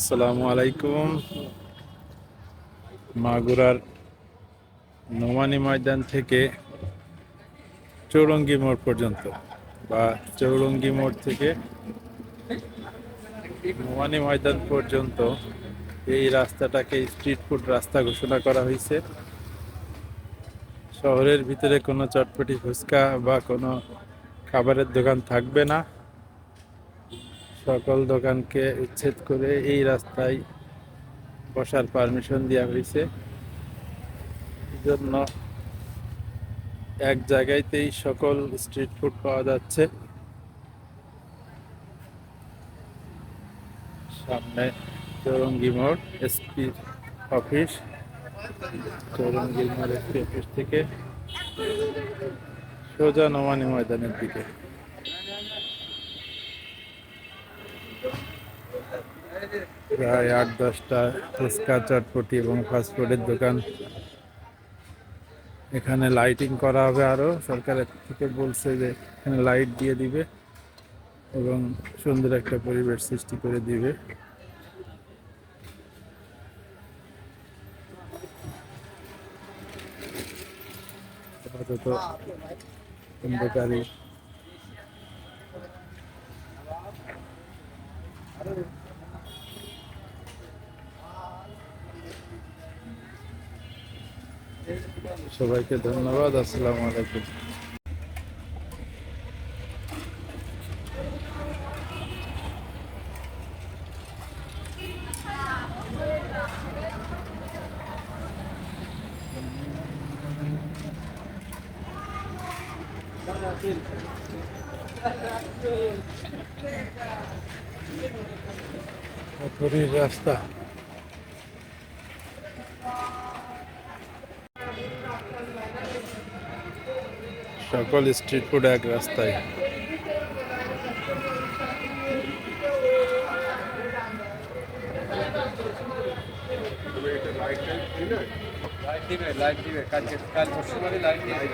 আসসালামু আলাইকুম। মাগুরার নোমানি ময়দান থেকে চৌরঙ্গি মোড় পর্যন্ত, বা চৌরঙ্গি মোড় থেকে নোমানি ময়দান পর্যন্ত এই রাস্তাটাকে স্ট্রিট ফুড রাস্তা ঘোষণা করা হয়েছে। শহরের ভিতরে কোনো চটপটি ফুচকা বা কোনো খাবারের দোকান থাকবে না। সকল দোকানকে উচ্ছেদ করে এই রাস্তায় বসার পারমিশন দেওয়া হয়েছে। জন্য এক জায়গাতেই সকল স্ট্রিট ফুড পাওয়া যাচ্ছে। সামনে চৌরঙ্গি মোড়, এসপি অফিস। চৌরঙ্গি মোড় এসপি অফিস থেকে সোজা নমানি ময়দানের দিকে। প্রায় আট দশটা ফুচকা চটপটি এবং ফাস্টফুডের দোকান। এখানে লাইটিং করা হবে আরও। সরকারের থেকে বলছে যে এখানে লাইট দিয়ে দিবে এবং সুন্দর একটা পরিবেশ সৃষ্টি করে দিবে। আপাতত অন্ধকারী সবাইকে ধন্যবাদ আসসালামু আলাইকুম। রাস্তা। সকল স্ট্রিট ফুড এক রাস্তায়। লাইট দিবে লাইট দিবে কালকে কাল পরশু মানে লাইট দিবে।